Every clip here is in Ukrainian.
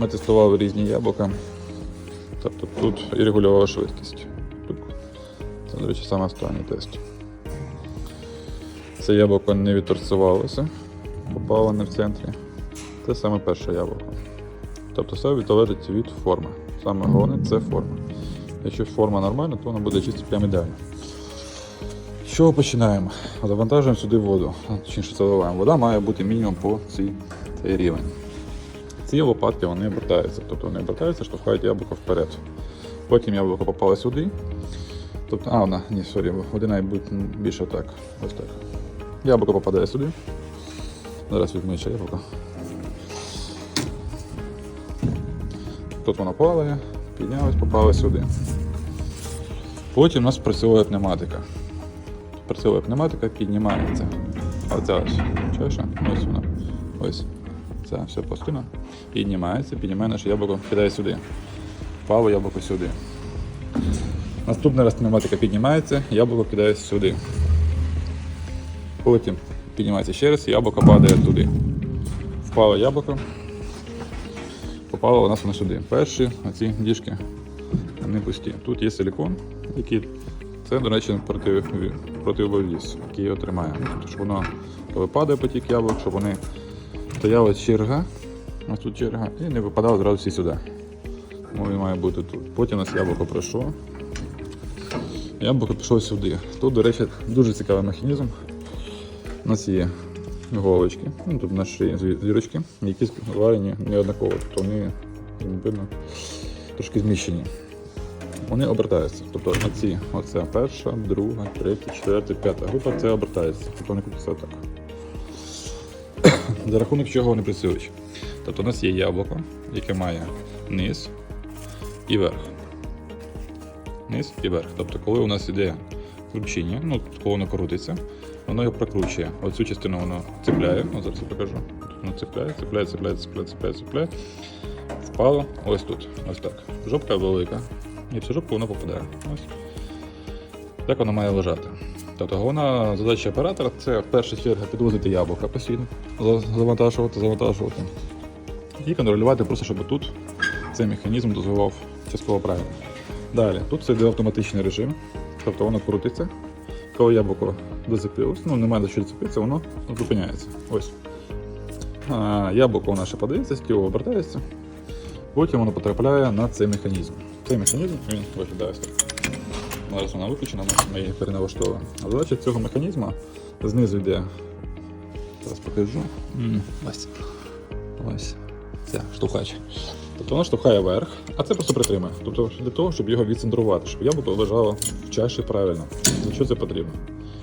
ми тестували різні яблука. Тобто тут і регулювала швидкість. Це, до речі, саме останній тест. Це яблуко не відторцювалося, попало не в центрі. Це саме перше яблуко. Тобто все залежить від форми. Саме головне це форма. Якщо форма нормальна, то вона буде чисто прям ідеально. З чого починаємо? Завантажуємо сюди воду. А, Точніше заливаємо. Вода має бути мінімум по цій, цей рівень. Ці лопатки вони обертаються, тобто вони обертаються, штовхають яблуко вперед. Потім яблуко попало сюди. Тобто, а, вона, ні, сорі, буде більше так. Ось так. Яблуко попадає сюди. Зараз візьму ще яблуко. Тут воно плаває, піднялось, попало сюди. Потім у нас працює пневматика. Працює пневматика, піднімається. Оця ось чаша, ось вона. Ось. Ця вся пластина. Піднімається, піднімає наше яблуко, кидає сюди. Впало яблуко сюди. Наступний раз пневматика піднімається, яблуко кидає сюди. Потім піднімається ще раз, яблуко падає туди. Впало яблуко. Попало у нас воно сюди. Перші оці діжки вони пусті. Тут є силікон, який це, до речі, проти, противовіз, який його тримає. Щоб воно, коли потік яблук, щоб вони стояла черга, ось тут черга, і не випадали одразу всі сюди. Тому має бути тут. Потім у нас яблуко пройшло. Яблуко пішло сюди. Тут, до речі, дуже цікавий механізм. У нас є голочки, ну, тут наші зірочки, які зварені неоднаково, тобто вони видно трошки зміщені. Вони обертаються. Тобто на ці, оця перша, друга, третя, четверта, п'ята група це обертається. Тобто вони крутяться отак. За рахунок чого вони працюють. Тобто у нас є яблуко, яке має низ і верх. Низ і верх. Тобто, коли у нас іде кручення, ну, коли воно крутиться, воно його прокручує. Оцю частину воно цепляє, ну, зараз я покажу. Тут воно цепляє, цепляє, цепляє, цепляє, цепляє, цепляє. Впало ось тут. Ось так. Жопка велика. І в цю жопку воно попадає. Ось. Так воно має лежати. Тобто головна задача оператора це в першу чергу підвозити яблука постійно, завантажувати, завантажувати. І контролювати просто, щоб тут цей механізм дозволяв частково правильно. Далі, тут це йде автоматичний режим, тобто воно крутиться. Коли яблуко зацепилось, ну немає до що зацепитися, воно зупиняється. Ось. А, яблуко наше подається, стіло обертається, потім воно потрапляє на цей механізм. Цей механізм він виглядає. Зараз вона виключена, ми її переналаштовуємо. А задача цього механізму знизу йде. Зараз покажу. Ось. Ось. Ця штовхач. Тобто воно штовхає вверх, а це просто притримує. Тобто для того, щоб його відцентрувати, щоб яблуко лежало в чаші правильно. Для чого це потрібно?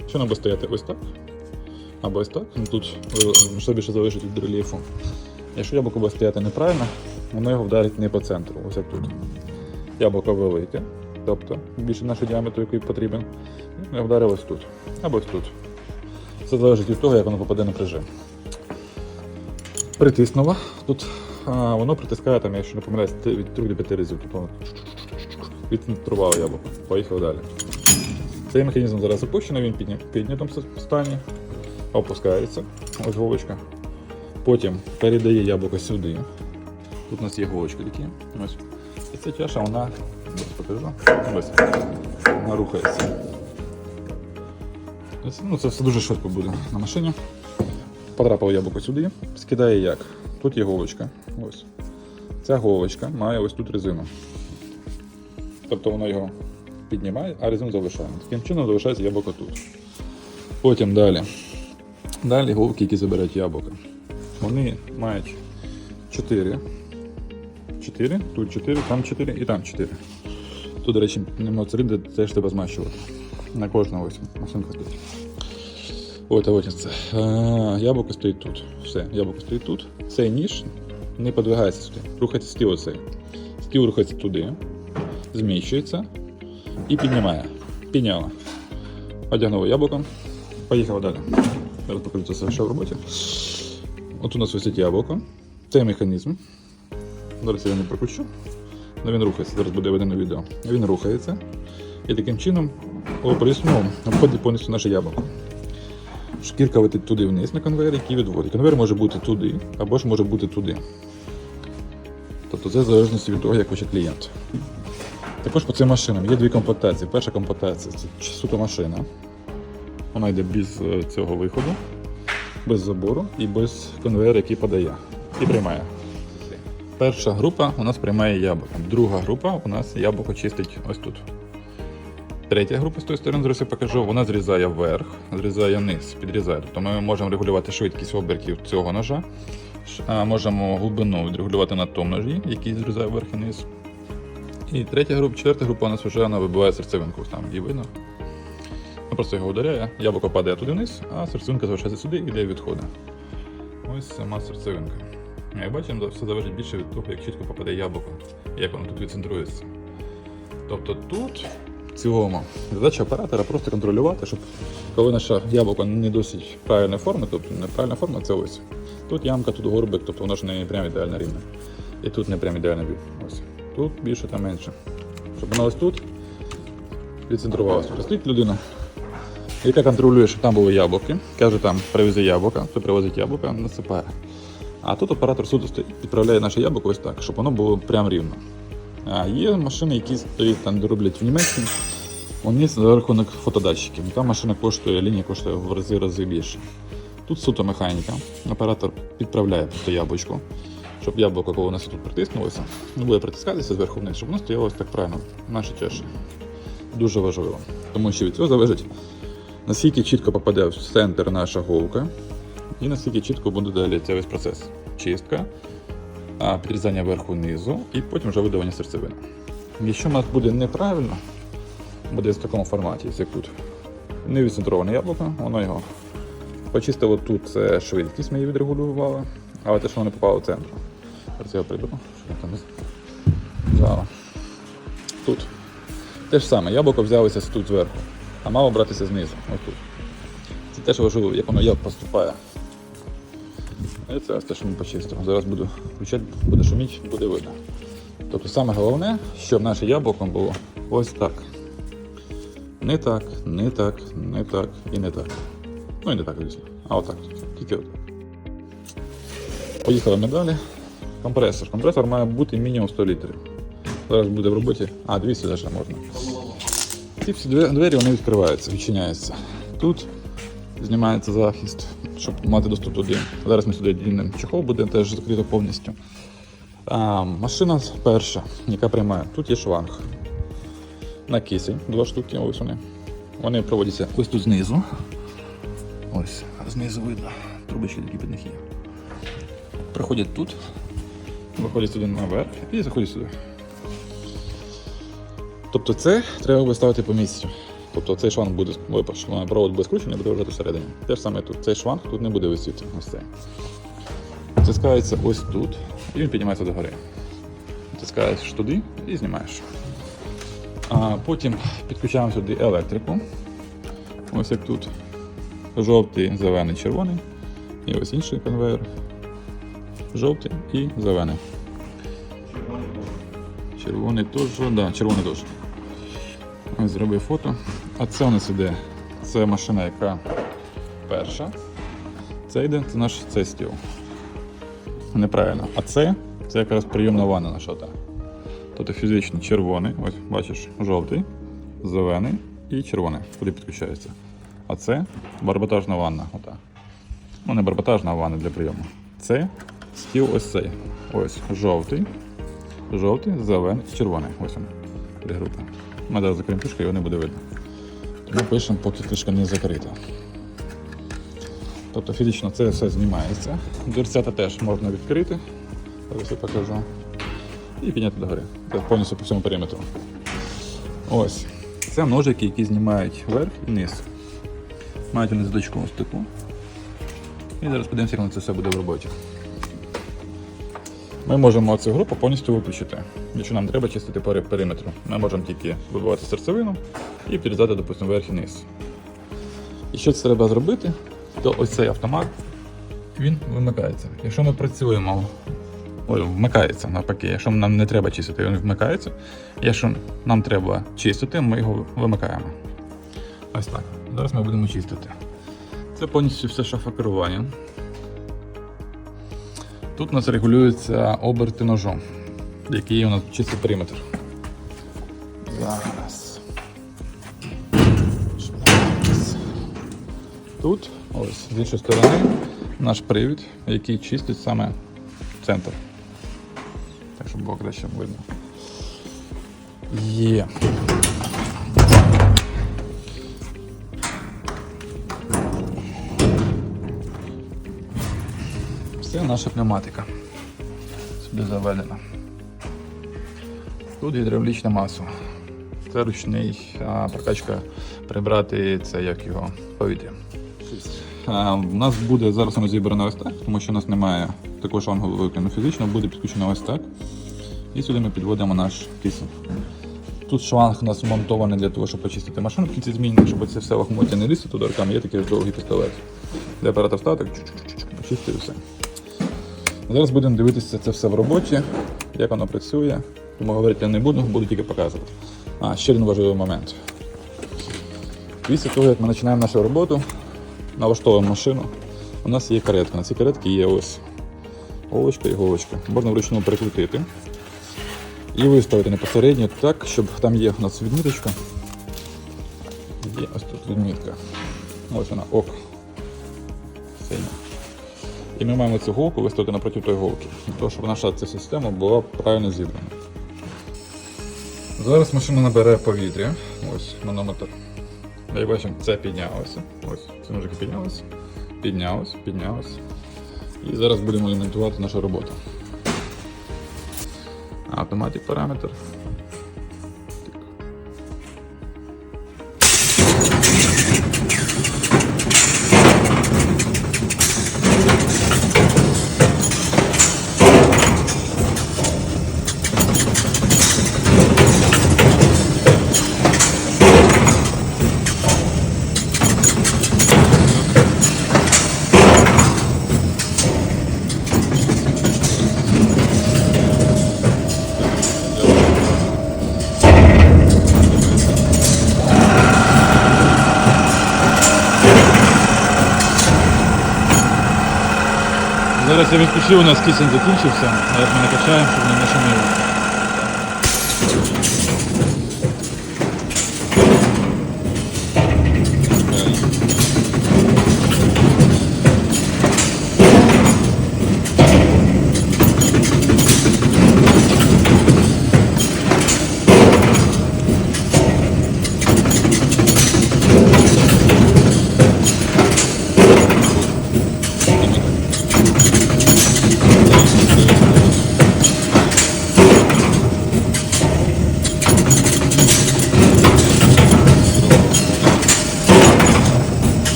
Якщо воно буде стояти ось так, або ось так, ну тут е, що більше залежить від рельєфу. Якщо яблуко буде стояти неправильно, воно його вдарить не по центру, ось як тут. Яблуко велике, тобто більше нашого діаметру, який потрібен, і вдарив ось тут. Або ось тут. Це залежить від того, як воно попаде на прижим. Притиснуло. Тут а, воно притискає, там, якщо не помиляюсь, від 3 до 5 разів. Тобто воно відфільтрувало яблуко. Поїхав далі. Цей механізм зараз запущений, він підня- в піднятому стані, опускається. Ось голочка. Потім передає яблуко сюди. Тут у нас є голочки такі. Ось. І ця чаша, вона, покажу, ось, вона рухається. Ну, це все дуже швидко буде на машині. Потрапило яблуко сюди, скидає як. Тут є голочка. Ось. Ця голочка має ось тут резину. Тобто воно його піднімає, а резину залишає. Таким чином залишається яблуко тут. Потім далі. Далі голки, які забирають яблука. Вони мають 4. 4, тут 4, там 4 і там 4. Тут, до речі, нема циліндри, теж треба змащувати. На кожного ось машинка стоїть. От, а ось яблуко стоїть тут. Все, яблуко стоїть тут. Цей ніж не подвигається сюди. Рухається стіл оцей. Стіл рухається туди, зміщується і піднімає. Підняла. Одягнула яблуко. Поїхала далі. Зараз покажу це що в роботі. От у нас висить яблуко. Цей механізм. Зараз я не прокручу. Ну, він рухається, зараз буде видно відео. Він рухається. І таким чином опріснув обходить повністю наше яблуко. Шкірка летить туди вниз на конвейер, який відводить. Конвейер може бути туди, або ж може бути туди. Тобто це в залежності від того, як хоче клієнт. Також по цим машинам є дві комплектації. Перша комплектація це суто машина. Вона йде без е, цього виходу, без забору і без конвейера, який подає і приймає. Перша група у нас приймає яблуко. Друга група у нас яблуко чистить ось тут. Третя група з тої сторони, зараз я покажу, вона зрізає вверх, зрізає низ, підрізає. Тобто ми можемо регулювати швидкість обертів цього ножа, можемо глибину відрегулювати на тому ножі, який зрізає вверх і низ. І третя група, четверта група у нас вже вона вибиває серцевинку, там її видно. Ну, просто його ударяє, яблуко падає туди вниз, а серцевинка залишається сюди і йде відходить. Ось сама серцевинка. Як бачимо, все залежить більше від того, як чітко попаде яблуко, як воно тут відцентрується. Тобто тут цілому задача оператора просто контролювати, щоб коли наше яблуко не досить правильної форми, тобто неправильна форма це ось. Тут ямка, тут горбик, тобто воно ж не прям ідеально рівне. І тут не прям ідеально. Ось. Тут більше, там менше. Щоб воно ось тут відцентрувалося. Стоїть людина, яка контролює, щоб там були яблуки. Каже, там привези яблука, хто привозить яблука, насипає. А тут оператор суду відправляє наше яблуко ось так, щоб воно було прям рівно. А є машини, які стоять там роблять в Німеччині. Вони за рахунок фотодатчиків. Там машина коштує, лінія коштує в рази рази більше. Тут суто механіка. Оператор підправляє просто яблучко, щоб яблуко, коли у нас тут притиснулося, не буде притискатися зверху вниз, щоб воно стояло так правильно, нашій чаші. Дуже важливо. Тому що від цього залежить, наскільки чітко попаде в центр наша голка, і наскільки чітко буде далі цей весь процес. Чистка, підрізання верху низу і потім вже видавання серцевини. Якщо у нас буде неправильно, буде в такому форматі, тут. Не відцентроване яблуко, воно його почистило тут це швидкість, ми її відрегулювали, але те, що воно не попало в центр. Зараз я приберу, що там взяла. Тут. Те ж саме, яблуко взялося тут зверху, а мало братися знизу. Ось тут. Це теж важливо, як воно як поступає. Це те, що ми почистимо. Зараз буду включати, буде шуміти, буде видно. Тобто саме головне, щоб наше яблуко було ось так. Не так, не так, не так і не так. Ну і не так, звісно. А отак. Тільки отак. Поїхали ми далі. Компресор. Компресор має бути мінімум 100 літрів. Зараз буде в роботі. А, 200 даже можна. Ці всі двері вони відкриваються, відчиняються. Тут знімається захист, щоб мати доступ туди. Зараз ми сюди дінемо чехол, буде теж закрито повністю. А, машина перша, яка приймає. Тут є шланг. На кисень, два штуки, ось вони. Вони проводяться ось тут знизу. Ось, знизу видно. Трубочки такі під них є. Проходять тут, виходять сюди наверх і заходять сюди. Тобто це треба буде ставити по місцю. Тобто цей шланг буде провод буде скручений, буде лежати всередині. Те ж саме тут. Цей шланг тут не буде висіти. Ось цей. Тискається ось тут, і він піднімається догори. Тискаєш туди і знімаєш. А потім підключаємо сюди електрику. Ось як тут. Жовтий, зелений, червоний. І ось інший конвейер. Жовтий і зелений. Червоний теж, да, червоний теж. Ось зробив фото. А це у нас іде. Це машина, яка перша. Це йде, це наш цей стіл. Неправильно. А це, це якраз прийомна ванна наша та. Тобто фізично червоний, ось бачиш, жовтий, зелений і червоний, куди підключається. А це барботажна ванна. Ота. Ну, не барботажна ванна для прийому. Це стіл ось цей. Ось жовтий, жовтий, зелений і червоний. Ось він. Де група. Ми зараз закриємо кришку, його не буде видно. Тому пишемо, поки кришка не закрита. Тобто фізично це все знімається. Дверцята теж можна відкрити. Зараз я покажу. І підняти догори. Це повністю по всьому периметру. Ось. Це ножики, які знімають верх і низ. Мають вони задочку ось таку. І зараз подивимося, як це все буде в роботі. Ми можемо цю групу повністю виключити. Якщо нам треба чистити пери- периметру, ми можемо тільки вибивати серцевину і підрізати, допустимо, верх і низ. І що це треба зробити, то ось цей автомат він вимикається. Якщо ми працюємо, ой, вмикається навпаки, якщо нам не треба чистити, він вмикається. Якщо нам треба чистити, ми його вимикаємо. Ось так. Зараз ми будемо чистити. Це повністю все шафа керування. Тут у нас регулюються оберти ножом. який у нас чистий периметр. Зараз. Тут, ось, з іншої сторони, наш привід, який чистить саме центр. Так, щоб було краще видно. Є. Це наша пневматика. Сюди заведена. Тут гідравлічна маса. Це ручний а, прокачка прибрати це як його повітря. А, у нас буде зараз воно зібрано ось так, тому що у нас немає такого шлангу виконаного фізично, буде підключено ось так. І сюди ми підводимо наш кисень. Тут шланг у нас вмонтований для того, щоб почистити машину в кінці змінник, щоб це все лохмоття не лізти туди руками, є такий довгий пістолет. Для апарата встати, почистив все. Зараз будемо дивитися це все в роботі, як воно працює. Тому говорити я не буду, буду тільки показувати. А, ще один важливий момент. Після того, як ми починаємо нашу роботу, налаштовуємо машину, у нас є каретка. На цій каретці є ось голочка і голочка. Можна вручну перекрутити і виставити непосередньо так, щоб там є у нас відміточка. Є ось тут відмітка. Ось вона ок. Синя. І ми маємо цю голку виставити напроти тої голки, того, щоб наша ця система була правильно зібрана. Зараз машина набере повітря. Ось манометр. Як бачимо, це піднялося. Ось, це ножики піднялося. Піднялось, піднялось. І зараз будемо елементувати нашу роботу. Автоматик параметр. Зараз у нас кисень закінчився. Зараз ми накачаємо, щоб не нашуміло.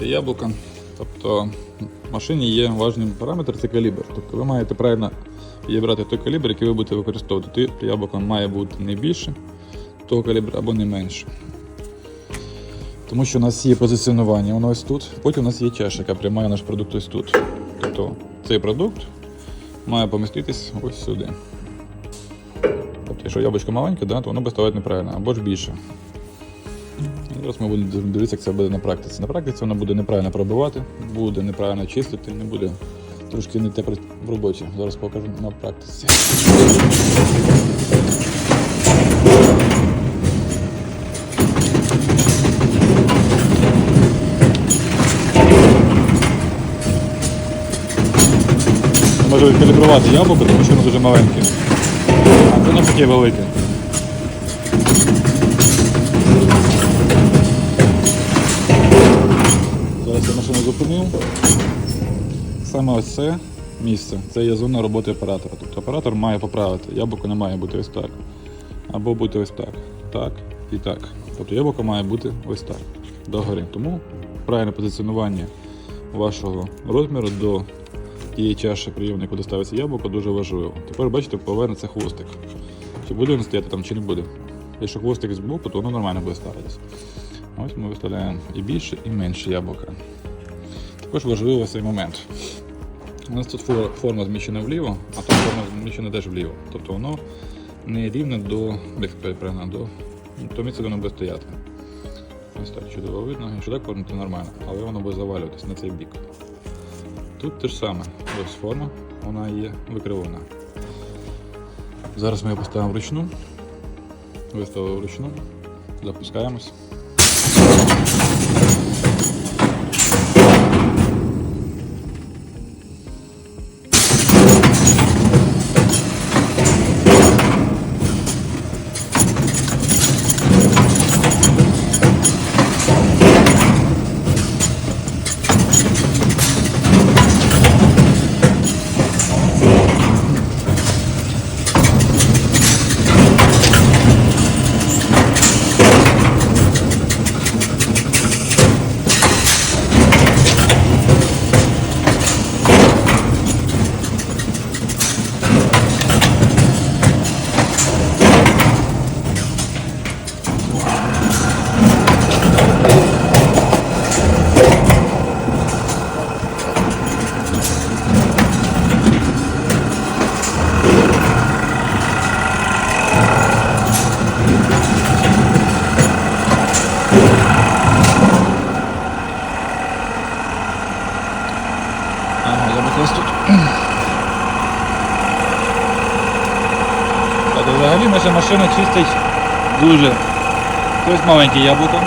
Ми яблука. Тобто в машині є важним параметр це калібр. Тобто ви маєте правильно підібрати той калібр, який ви будете використовувати. Яблуко має бути не більше того калібру або не менше. Тому що у нас є позиціонування, воно ось тут. Потім у нас є чаша, яка приймає наш продукт ось тут. Тобто цей продукт має поміститись ось сюди. Тобто, якщо яблучко маленьке, да, то воно буде ставати неправильно або ж більше. Зараз ми будемо дивитися, як це буде на практиці. На практиці воно буде неправильно пробивати, буде неправильно чистити, не буде трошки не те в роботі. Зараз покажу на практиці. Можу відкалібрувати яблуко, тому що воно дуже маленьке. А це навпаки велике. Ось це місце, це є зона роботи оператора. Тобто оператор має поправити. Яблуко не має бути ось так. Або бути ось так. Так і так. Тобто яблуко має бути ось так. Догори. Тому правильне позиціонування вашого розміру до тієї чаші прийомної, куди ставиться яблуко, дуже важливо. Тепер бачите, повернеться хвостик. Чи буде він стояти там, чи не буде. Якщо хвостик з боку, то воно нормально буде ставитися. Ось ми виставляємо і більше, і менше яблука. Також важливий цей момент. У нас тут форма зміщена вліво, а тут форма зміщена теж вліво. Тобто воно не рівне до, правильно, до то місце, де воно буде стояти. Ось так чудово видно. Якщо так повернути нормально, але воно буде завалюватись на цей бік. Тут те ж саме. Ось форма, вона є викривлена. Зараз ми її поставимо вручну. Виставили вручну. Запускаємось. Дуже. Ось маленьке яблуко.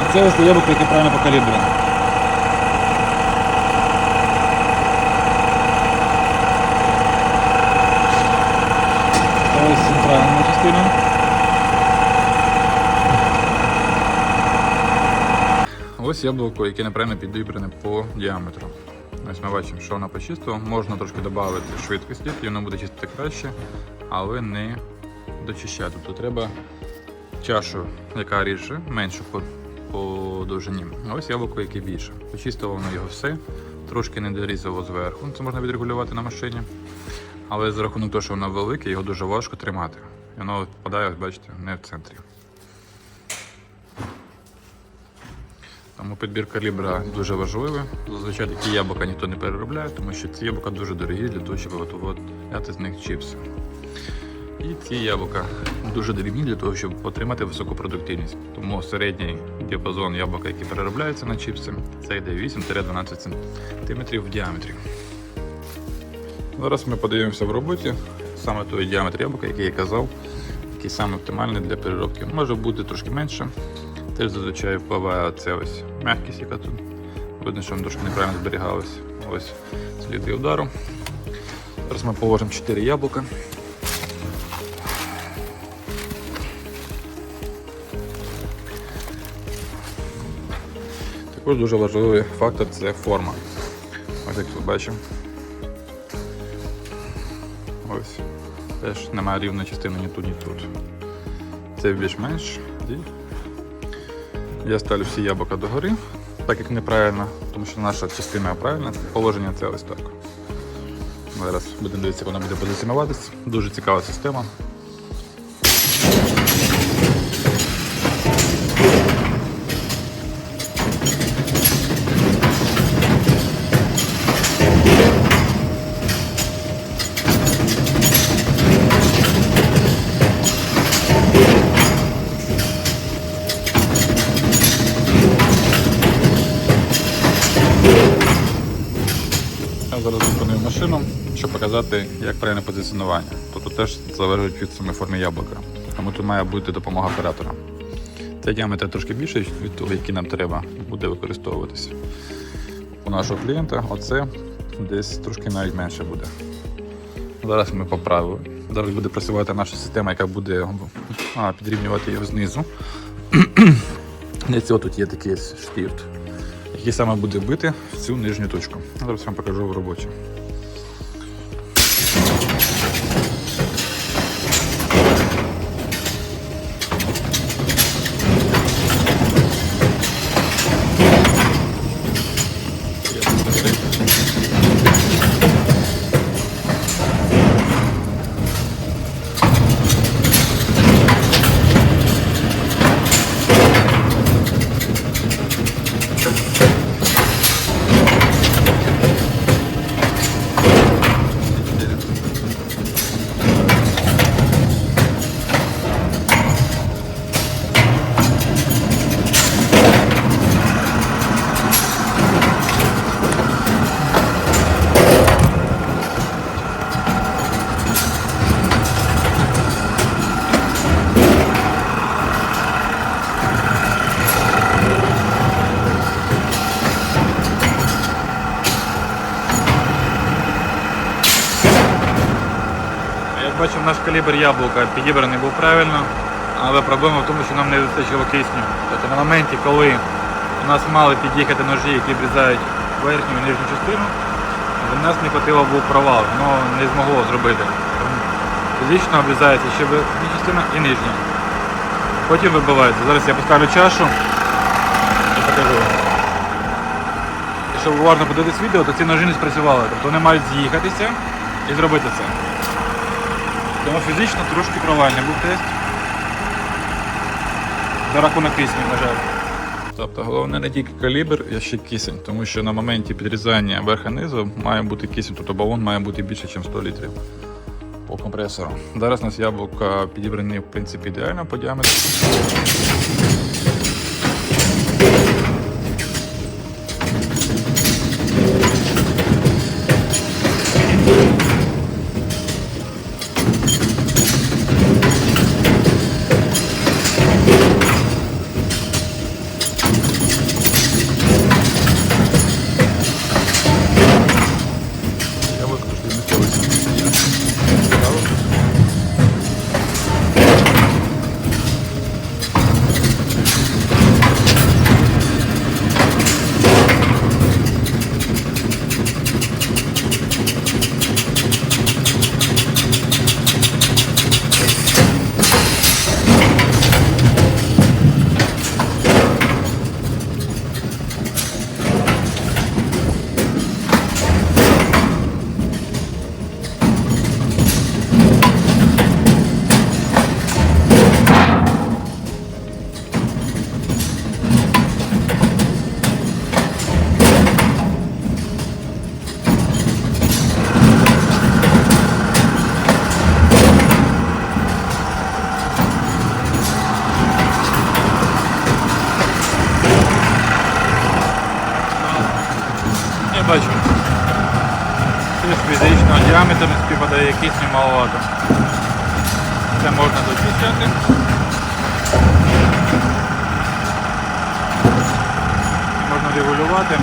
А це ось яблуко, яке правильно покалібровано. Ось центральна частина. Ось яблуко, яке неправильно підібране по діаметру. Ось ми бачимо, що воно почистило. Можна трошки додати швидкості, і воно буде чистити краще, але не дочищати. Тобто треба чашу, яка ріже, меншу по, по довжині. А ось яблуко, яке більше. Почистило воно його все, трошки не дорізало зверху. Це можна відрегулювати на машині. Але за рахунок того, що воно велике, його дуже важко тримати. І воно впадає, ось бачите, не в центрі. Тому підбір калібра дуже важливий. Зазвичай такі яблука ніхто не переробляє, тому що ці яблука дуже дорогі для того, щоб виготовляти з них чіпси. І ці яблука дуже дрібні для того, щоб отримати високу продуктивність. Тому середній діапазон яблука, які переробляються на чіпси, це йде 8-12 см в діаметрі. Зараз ми подивимося в роботі саме той діаметр яблука, який я казав, який саме оптимальний для переробки. Може бути трошки менше. Теж зазвичай впливає це ось м'якість, яка тут. Видно, що воно трошки неправильно зберігалось. Ось сліди удару. Зараз ми положимо 4 яблука. Також дуже важливий фактор це форма. Ось як тут бачимо. Ось. Теж немає рівної частини ні тут, ні тут. Це більш-менш. Я ставлю всі яблука догори, так як неправильно, тому що наша частина правильна. Положення це ось так. Зараз будемо дивитися, як вона буде позиціонуватися. Дуже цікава система. Показати, як правильне позиціонування. Тобто теж залежить від самої форми яблука. Тому тут має бути допомога оператора. Цей діаметр трошки більший від того, який нам треба буде використовуватися. У нашого клієнта оце десь трошки навіть менше буде. Зараз ми поправили. Зараз буде працювати наша система, яка буде а, підрівнювати його знизу. Для цього тут є такий штифт, який саме буде бити в цю нижню точку. Зараз вам покажу в роботі. Калібр яблука підібраний був правильно, але проблема в тому, що нам не вистачило кисню. Тобто на моменті, коли у нас мали під'їхати ножі, які обрізають верхню і нижню частину, в нас не хватило був провал, воно не змогло зробити. Фізично обрізається ще верхня частина і нижня. Потім вибивається. Зараз я поставлю чашу і покажу. Якщо уважно подивитись відео, то ці ножі не спрацювали. Тобто вони мають з'їхатися і зробити це. Тому фізично трошки провальний був тест. За рахунок кисню, на жаль. Тобто головне не тільки калібр, а ще кисень, тому що на моменті підрізання верха низу має бути кисень, тобто балон має бути більше, ніж 100 літрів по компресору. Зараз у нас яблука підібрані в принципі ідеально по діаметру. Бачу. Щось фізичного діаметр не співпадає якийсь немаловато. Це можна дочищати. Можна регулювати.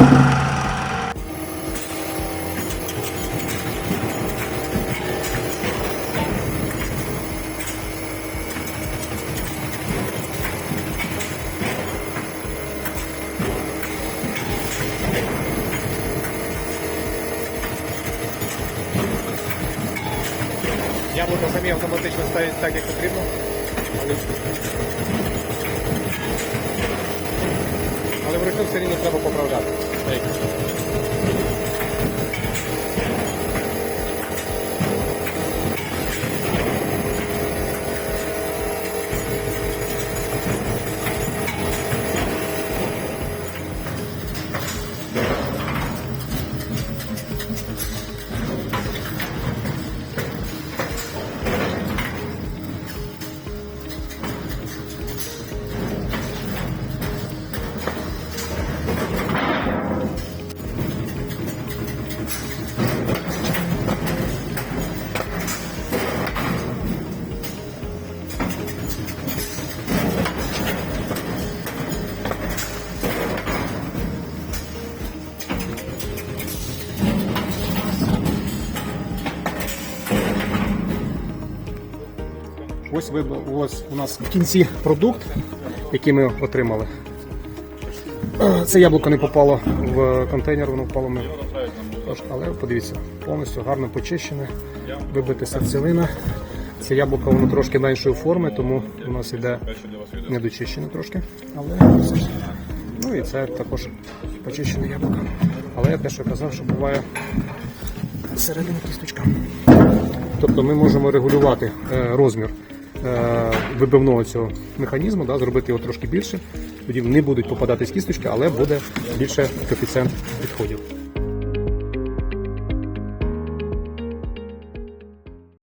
Рівно треба поправляти. Ось ви ось у нас в кінці продукт, який ми отримали. Це яблуко не попало в контейнер, воно впало ми. Але подивіться, повністю гарно почищене, вибите серцевина. Це яблуко воно трошки меншої форми, тому у нас іде недочищене трошки. Але. Ну і це також почищене яблуко. Але я те, що казав, що буває всередині кісточка. Тобто ми можемо регулювати е, розмір вибивного цього механізму, да, зробити його трошки більше. Тоді не будуть попадатись кісточки, але буде більше коефіцієнт відходів.